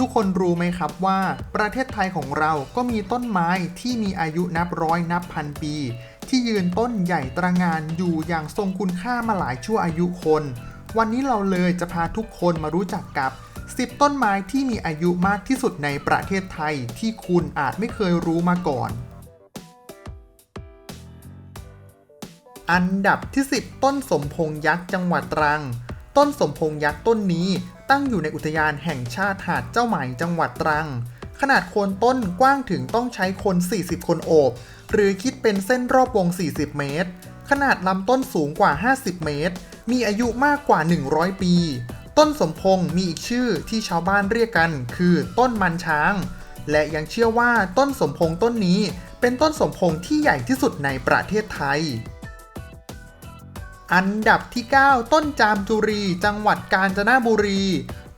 ทุกคนรู้ไหมครับว่า ประเทศไทยของเราก็มีต้นไม้ที่มีอายุนับร้อยนับพันปี ที่ยืนต้นใหญ่ตระงานอยู่อย่างทรงคุณค่ามาหลายชั่วอายุคน วันนี้เราเลยจะพาทุกคนมารู้จักกับ 10 ต้นไม้ที่มีอายุมากที่สุดในประเทศไทยที่คุณอาจไม่เคยรู้มาก่อน อันดับที่ 10 ต้นสมพงยักษ์จังหวัดตรัง ต้นสมพงยักษ์ต้นนี้ ตั้งอยู่ในอุทยานแห่งชาติหาดเจ้าไหมจังหวัดตรัง ขนาดโคนต้นกว้างถึงต้องใช้คน 40 คนโอบ หรือคิดเป็นเส้นรอบวง 40 เมตร ขนาดลำต้นสูงกว่า 50 เมตร มีอายุมากกว่า 100 ปี ต้นสมพงมีอีกชื่อที่ชาวบ้านเรียกกัน คือต้นมันช้าง และยังเชื่อว่าต้นสมพงต้นนี้เป็นต้นสมพงที่ใหญ่ที่สุดในประเทศไทย อันดับที่ 9 ต้นจามจุรี จังหวัดกาญจนบุรี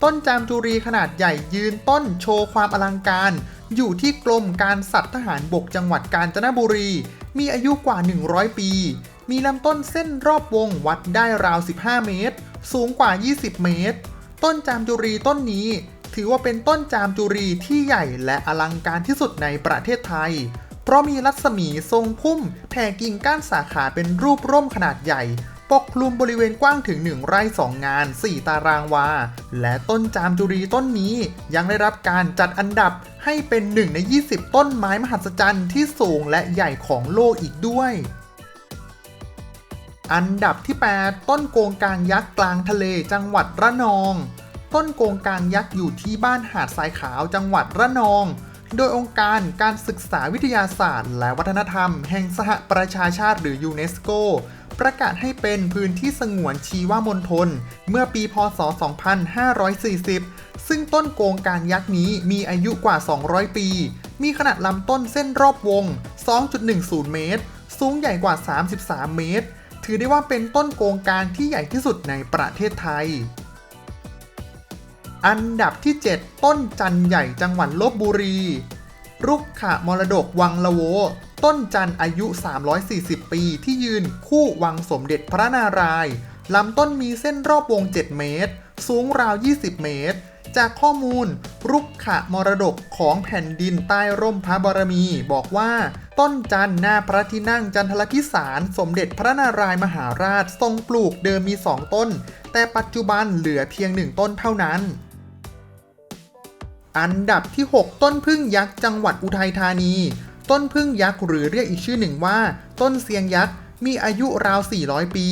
ต้นจามจุรีขนาดใหญ่ยืนต้นโชว์ความอลังการ อยู่ที่กรมการสัตว์ทหารบกจังหวัดกาญจนบุรี มีอายุกว่า 100 ปี มีลำต้นเส้นรอบวงวัดได้ราว 15 เมตร สูงกว่า 20 เมตร ต้นจามจุรีต้นนี้ ถือว่าเป็นต้นจามจุรีที่ใหญ่และอลังการที่สุดในประเทศไทยเพราะมีรัศมีทรงพุ่มแผ่กิ่งก้านสาขาเป็นรูปร่มขนาดใหญ่ ปกคลุมบริเวณกว้างถึง 1 ไร่ 2 งาน 4 ตารางวา และต้นจามจุรีต้นนี้ยังได้รับการจัดอันดับให้เป็นหนึ่งใน 20 ต้นไม้มหัศจรรย์ที่สูงและใหญ่ของโลกอีกด้วย อันดับที่ 8 ต้นโกงกางยักษ์กลางทะเลจังหวัดระนอง ต้นโกงกางยักษ์อยู่ที่บ้านหาดทรายขาวจังหวัดระนอง โดยองค์การการศึกษาวิทยาศาสตร์ และวัฒนธรรม แห่งสหประชาชาติหรือยูเนสโก ประกาศให้เป็นพื้นที่สงวนชีวมณฑลเมื่อปีพศ 2540 ซึ่งต้นโกงกางยักษ์นี้มีอายุกว่า 200 ปี มีขนาดลำต้นเส้นรอบวง 2.10 เมตร สูงใหญ่กว่า 33 เมตร ถือได้ว่าเป็นต้นโกงกางที่ใหญ่ที่สุดในประเทศไทย อันดับที่ 7 ต้นจันใหญ่จังหวัดลบบุรี รุกขะมรดกวังละโว ต้นจันอายุ 340 ปีที่ยืนคู่วังสมเด็จพระนารายณ์ลำต้นมีเส้นรอบวง 7 เมตร สูงราว 20 เมตร จากข้อมูลรุกขะมรดกของแผ่นดินใต้ร่มพระบารมี บอกว่า ต้นจันหน้าพระที่นั่งจันทรพิสาร สมเด็จพระนารายณ์มหาราชทรงปลูกเดิมมี 2 ต้น แต่ปัจจุบันเหลือเพียง 1 ต้นเท่านั้นอันดับที่ 6 ต้นพึ่งยักษ์จังหวัดอุทัยธานี ต้นพึ่งยักษ์หรือเรียกอีกชื่อหนึ่งว่า ต้นเสียงยักษ์มีอายุราว 400 ปี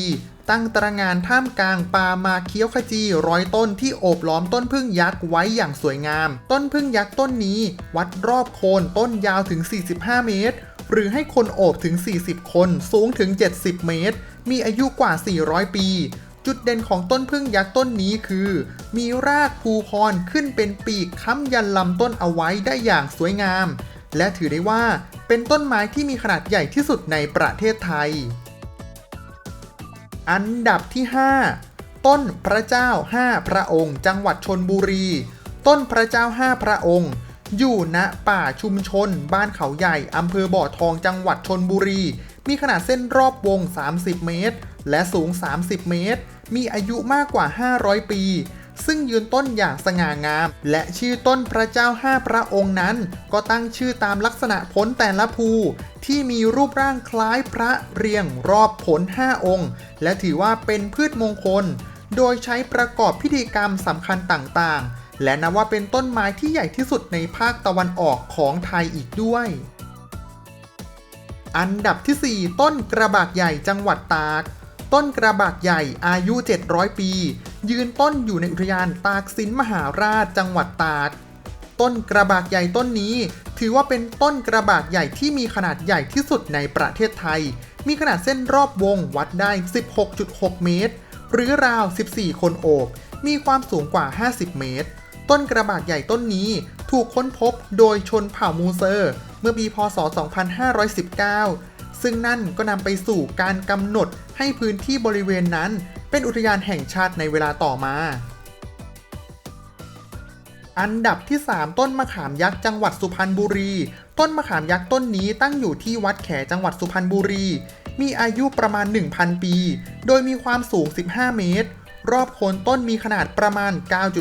ตั้งตระงานท่ามกลางป่ามาเคี้ยวขจีร้อยต้นที่โอบล้อมต้นพึ่งยักษ์ไว้อย่างสวยงาม ต้นพึ่งยักษ์ต้นนี้ วัดรอบโคนต้นยาวถึง 45 เมตร หรือให้คนโอบถึง 40 คนสูงถึง 70 เมตร มีอายุกว่า 400 ปี จุดเด่นของต้นพึ่งยักษ์ต้นนี้คือ มีรากภูพรขึ้นเป็นปีกค้ำยันลำต้นเอาไว้ได้อย่างสวยงาม และถือได้ว่าเป็นต้นไม้ที่มีขนาดใหญ่ที่สุดในประเทศไทย อันดับที่ 5 ต้นพระเจ้า 5 พระองค์ จังหวัดชนบุรี ต้นพระเจ้า 5 พระองค์ อยู่ณป่าชุมชน บ้านเขาใหญ่อำเภอบ่อทองจังหวัดชนบุรี มีขนาดเส้นรอบวง 30 เมตร และสูง 30 เมตร มีอายุมากกว่า 500 ปี ซึ่งยืนต้นอย่างสง่างาม และชื่อต้นพระเจ้า5พระองค์นั้น ก็ตั้งชื่อตามลักษณะผลแต่ละภู ที่มีรูปร่างคล้ายพระเรียงรอบผล5องค์ และถือว่าเป็นพืชมงคล โดยใช้ประกอบพิธีกรรมสำคัญต่างๆ และนับว่าเป็นต้นไม้ที่ใหญ่ที่สุดในภาคตะวันออกของไทยอีกด้วยอันดับที่ 4 ต้นกระบากใหญ่จังหวัดตาก ต้นกระบากใหญ่อายุ 700 ปี ยืนต้นอยู่ในอุทยานตากสินมหาราชจังหวัดตาก ต้นกระบากใหญ่ต้นนี้ ถือว่าเป็นต้นกระบากใหญ่ที่มีขนาดใหญ่ที่สุดในประเทศไทย มีขนาดเส้นรอบวงวัดได้ 16.6 เมตร หรือราว 14 คนโอบ มีความสูงกว่า 50 เมตร ต้นกระบากใหญ่ต้นนี้ถูกค้นพบโดยชนเผ่ามูเซอร์ เมื่อปีพศ 2519 ซึ่งนั่นก็นำไปสู่การกำหนดให้พื้นที่บริเวณนั้น เป็นอุทยานแห่งชาติในเวลาต่อมา อันดับที่ 3 ต้นมะขามยักษ์จังหวัดสุพรรณบุรี ต้นมะขามยักษ์ต้นนี้ตั้งอยู่ที่วัดแขจังหวัดสุพรรณบุรี มีอายุประมาณ 1,000 ปี โดยมีความสูง 15 เมตร รอบโคนต้นมีขนาดประมาณ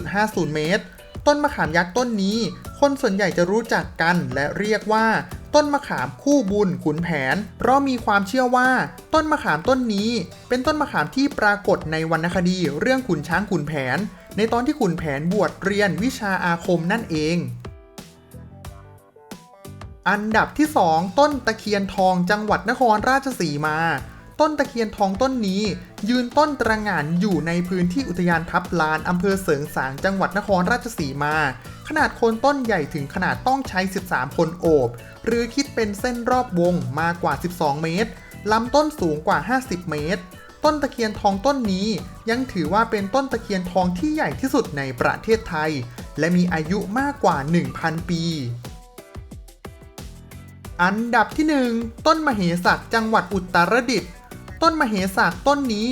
9.50 เมตร ต้นมะขามยักษ์ต้นนี้ คนส่วนใหญ่จะรู้จักกันและเรียกว่า ต้นมะขามคู่บุญขุนแผน เพราะมีความเชื่อว่า ต้นมะขามต้นนี้ เป็นต้นมะขามที่ปรากฏในวรรณคดีเรื่องขุนช้างขุนแผน ในตอนที่ขุนแผนบวชเรียนวิชาอาคมนั่นเอง อันดับที่ 2 ต้นตะเคียนทองจังหวัดนครราชสีมา ต้นตะเคียนทองต้นนี้ ยืนต้นตระหง่านอยู่ในพื้นที่อุทยานทับลานอำเภอเสริงสางจังหวัดนครราชสีมา ขนาดโคนต้นใหญ่ถึงขนาดต้องใช้ 13 คนโอบ หรือคิดเป็นเส้นรอบวงมากกว่า 12 เมตร ลำต้นสูงกว่า 50 เมตร ต้นตะเคียนทองต้นนี้ ยังถือว่าเป็นต้นตะเคียนทองที่ใหญ่ที่สุดในประเทศไทย และมีอายุมากกว่า 1,000 ปีอันดับที่ 1 ต้นมเหสักจังหวัดอุตรดิตถ์ ต้นมเหสักต้นนี้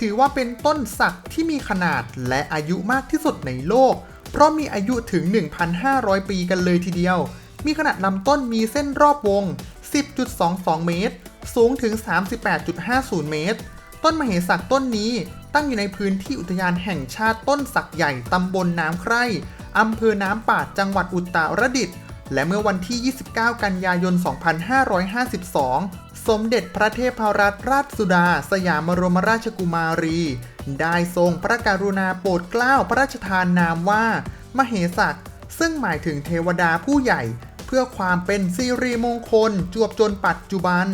ถือว่าเป็นต้นสักที่มีขนาดและอายุมากที่สุดในโลก เพราะมีอายุถึง 1,500 ปีกันเลยทีเดียว มีขนาดลำต้นมีเส้นรอบวง 10.22 เมตร สูงถึง 38.50 เมตร ต้นมเหสักต้นนี้ตั้งอยู่ในพื้นที่อุทยานแห่งชาติต้นสักใหญ่ตำบลน้ำไคร่อำเภอน้ำปาดจังหวัดอุตรดิตถ์และเมื่อวันที่ 29 กันยายน 2552 สมเด็จพระเทพรัตนราชสุดา สยามรมราชกุมารี ได้ทรงพระกรุณาโปรดเกล้าพระราชทานนามว่า มเหสักซึ่งหมายถึงเทวดาผู้ใหญ่ เพื่อความเป็นสิริมงคลจวบจนปัจจุบัน